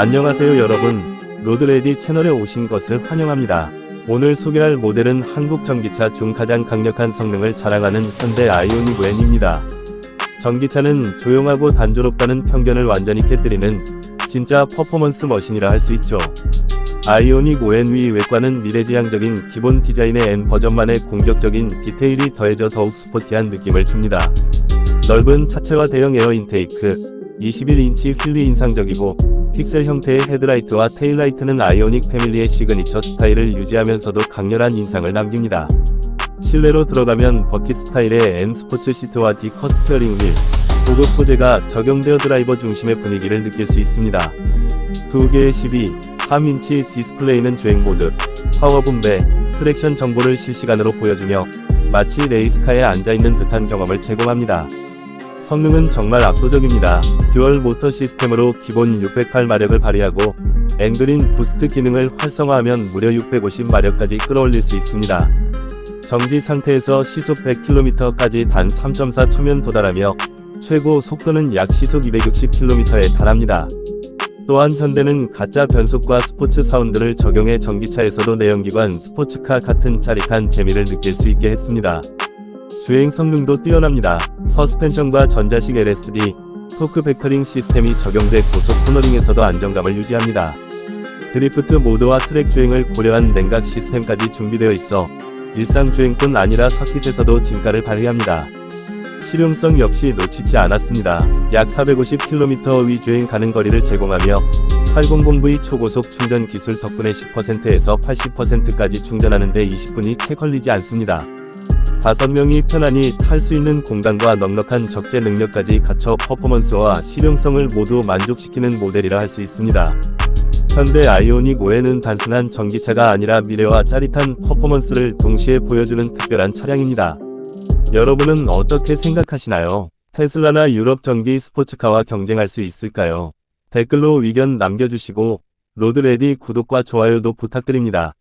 안녕하세요 여러분. 로드레디 채널에 오신 것을 환영합니다. 오늘 소개할 모델은 한국 전기차 중 가장 강력한 성능을 자랑하는 현대 아이오닉 N입니다. 전기차는 조용하고 단조롭다는 편견을 완전히 깨뜨리는 진짜 퍼포먼스 머신이라 할 수 있죠. 아이오닉 ON 위 외관은 미래지향적인 기본 디자인의 N 버전만의 공격적인 디테일이 더해져 더욱 스포티한 느낌을 줍니다. 넓은 차체와 대형 에어 인테이크, 21인치 휠이 인상적이고 픽셀 형태의 헤드라이트와 테일라이트는 아이오닉 패밀리의 시그니처 스타일을 유지하면서도 강렬한 인상을 남깁니다. 실내로 들어가면 버킷 스타일의 N 스포츠 시트와 D 커 스티어링 휠, 고급 소재가 적용되어 드라이버 중심의 분위기를 느낄 수 있습니다. 두 개의 12, 3인치 디스플레이는 주행 모드, 파워 분배, 트랙션 정보를 실시간으로 보여주며 마치 레이스카에 앉아있는 듯한 경험을 제공합니다. 성능은 정말 압도적입니다. 듀얼 모터 시스템으로 기본 608마력을 발휘하고 앵그린 부스트 기능을 활성화하면 무려 650마력까지 끌어올릴 수 있습니다. 정지 상태에서 시속 100km까지 단 3.4 초면 도달하며 최고 속도는 약 시속 260km에 달합니다. 또한 현대는 가짜 변속과 스포츠 사운드를 적용해 전기차에서도 내연기관 스포츠카 같은 짜릿한 재미를 느낄 수 있게 했습니다. 주행 성능도 뛰어납니다. 서스펜션과 전자식 LSD, 토크 베커링 시스템이 적용돼 고속 코너링에서도 안정감을 유지합니다. 드리프트 모드와 트랙 주행을 고려한 냉각 시스템까지 준비되어 있어 일상 주행뿐 아니라 서킷에서도 진가를 발휘합니다. 실용성 역시 놓치지 않았습니다. 약 450km 위 주행 가는 거리를 제공하며 800V 초고속 충전 기술 덕분에 10%에서 80%까지 충전하는데 20분이 채 걸리지 않습니다. 5명이 편안히 탈 수 있는 공간과 넉넉한 적재 능력까지 갖춰 퍼포먼스와 실용성을 모두 만족시키는 모델이라 할 수 있습니다. 현대 아이오닉 5에는 단순한 전기차가 아니라 미래와 짜릿한 퍼포먼스를 동시에 보여주는 특별한 차량입니다. 여러분은 어떻게 생각하시나요? 테슬라나 유럽 전기 스포츠카와 경쟁할 수 있을까요? 댓글로 의견 남겨주시고 로드레디 구독과 좋아요도 부탁드립니다.